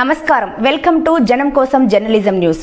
నమస్కారం. Welcome to జనం కోసం జర్నలిజం న్యూస్.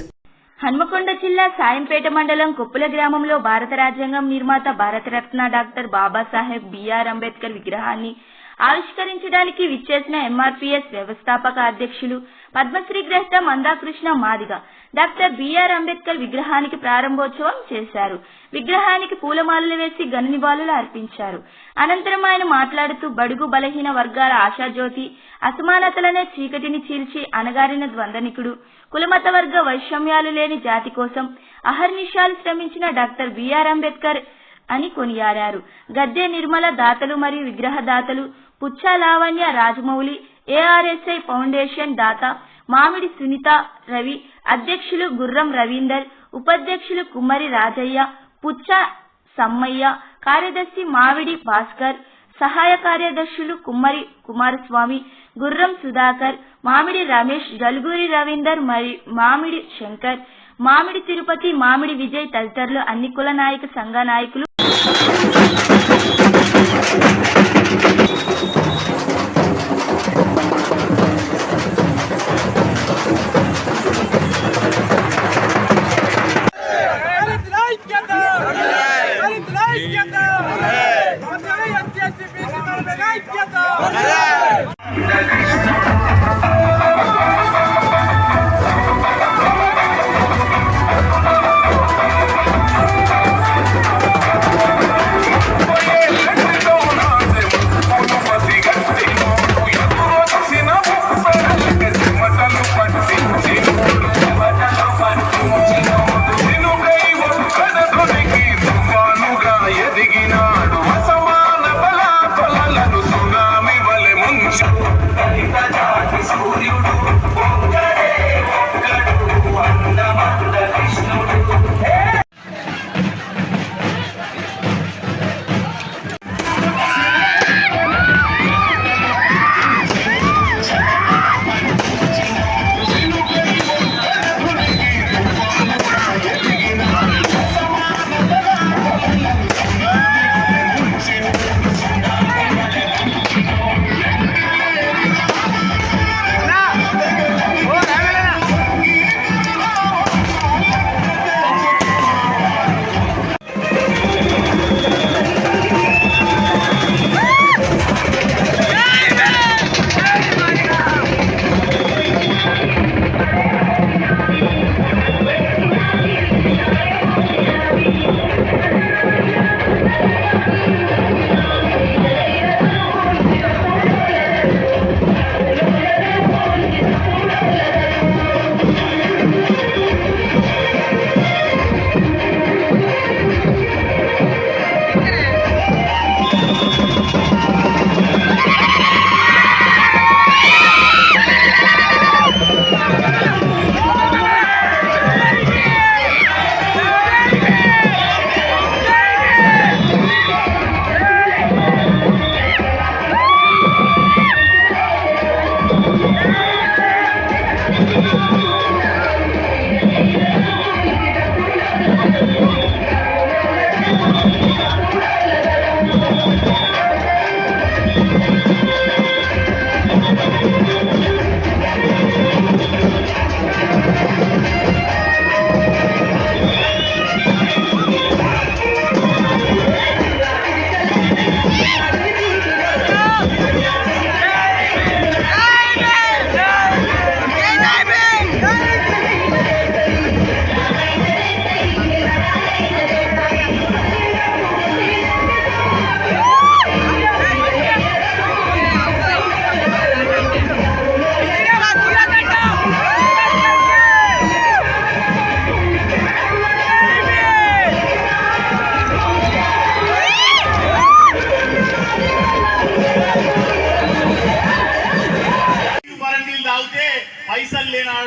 హన్మకొండ జిల్లా సాయంపేట మండలం కుప్పుల గ్రామంలో భారత రాజ్యాంగం నిర్మాత Bharat Ratna doctor Babasaheb B R Ambedkar విగ్రహాన్ని ఆవిష్కరించడానికి విచ్చేసిన ఎంఆర్పీఎస్ వ్యవస్థాపక అధ్యక్షులు పద్మశ్రీ గ్రహీత Manda Krishna Madiga doctor B R Ambedkar విగ్రహానికి ప్రారంభోత్సవం చేశారు. విగ్రహానికి పూలమాలలు వేసి ఘన నివాళులు అర్పించారు. అనంతరం ఆయన మాట్లాడుతూ బడుగు బలహీన వర్గాల ఆశాజ్యోతి అసమానతలనే చీకటిని చీల్చి అణగారిన ద్వందనికుడు కులమత వర్గ వైషమ్యాలు లేని జాతి కోసం అహర్నిశాలు శ్రమించిన డాక్టర్ బిఆర్ అంబేద్కర్ అని కొనియాడారు. గద్దె నిర్మల దాతలు మరియు విగ్రహ దాతలు పుచ్చా లావణ్య రాజమౌళి ఏఆర్ఎస్ఐ ఫౌండేషన్ దాత మామిడి సునీత రవి అధ్యక్షులు గుర్రం రవీందర్ ఉపాధ్యక్షులు కుమ్మరి రాజయ్య పుచ్చ సమ్మయ్య కార్యదర్శి మావిడి భాస్కర్ సహాయ కార్యదర్శులు కుమ్మరి కుమారస్వామి గుర్రం సుధాకర్ మామిడి రమేష్ గల్గూరి రవీందర్ మరి మామిడి శంకర్ మామిడి తిరుపతి మామిడి విజయ్ తదితరులు అన్ని కుల నాయక సంఘ నాయకులు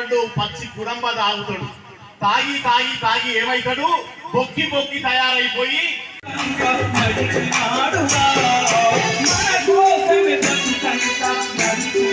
పైసలు పచ్చి కుడంబ తాగుతాడు. తాగి తాగి తాగి ఏమవుతాడు బొక్కి బొక్కి తయారైపోయి మన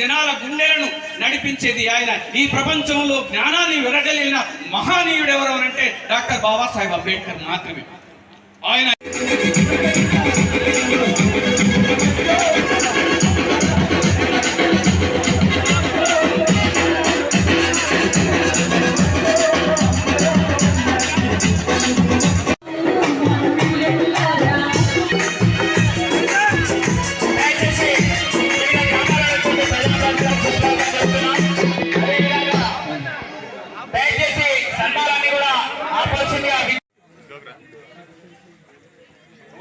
జనాల గుండెలను నడిపించేది ఆయన. ఈ ప్రపంచంలో జ్ఞానాన్ని విరగలిగిన మహానీయుడు ఎవరు అంటే డాక్టర్ బాబాసాహెబ్ అంబేద్కర్ మాత్రమే. ఆయన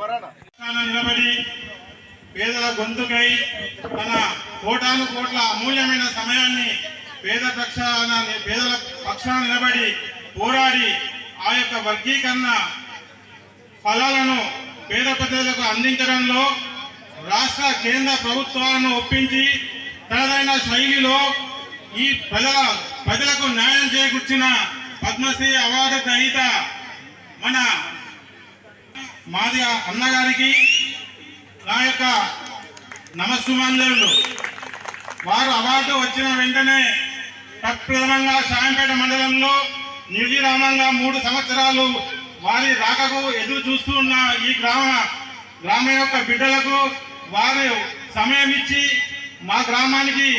నిలబడి పేదల గొంతుకై తన కోటాను కోట్ల అమూల్యమైన సమయాన్ని పేద పక్షాన పేదల పక్షాన నిలబడి పోరాడి ఆ యొక్క వర్గీకరణ ఫలాలను పేద ప్రజలకు అందించడంలో రాష్ట్ర కేంద్ర ప్రభుత్వాలను ఒప్పించి తనదైన శైలిలో ఈ ప్రజల ప్రజలకు న్యాయం చేకూర్చిన పద్మశ్రీ అవార్డు గ్రహీత మన మాది అన్నగారికి నా యొక్క నమస్సుమాంజలు వారు అవార్డు వచ్చిన వెంటనే తత్ప్రథమంగా సాయంపేట మండలంలో నిర్విరామంగా మూడు సంవత్సరాలు వారి రాకకు ఎదురు చూస్తూ ఉన్న ఈ గ్రామ గ్రామ యొక్క బిడ్డలకు వారు సమయం ఇచ్చి మా గ్రామానికి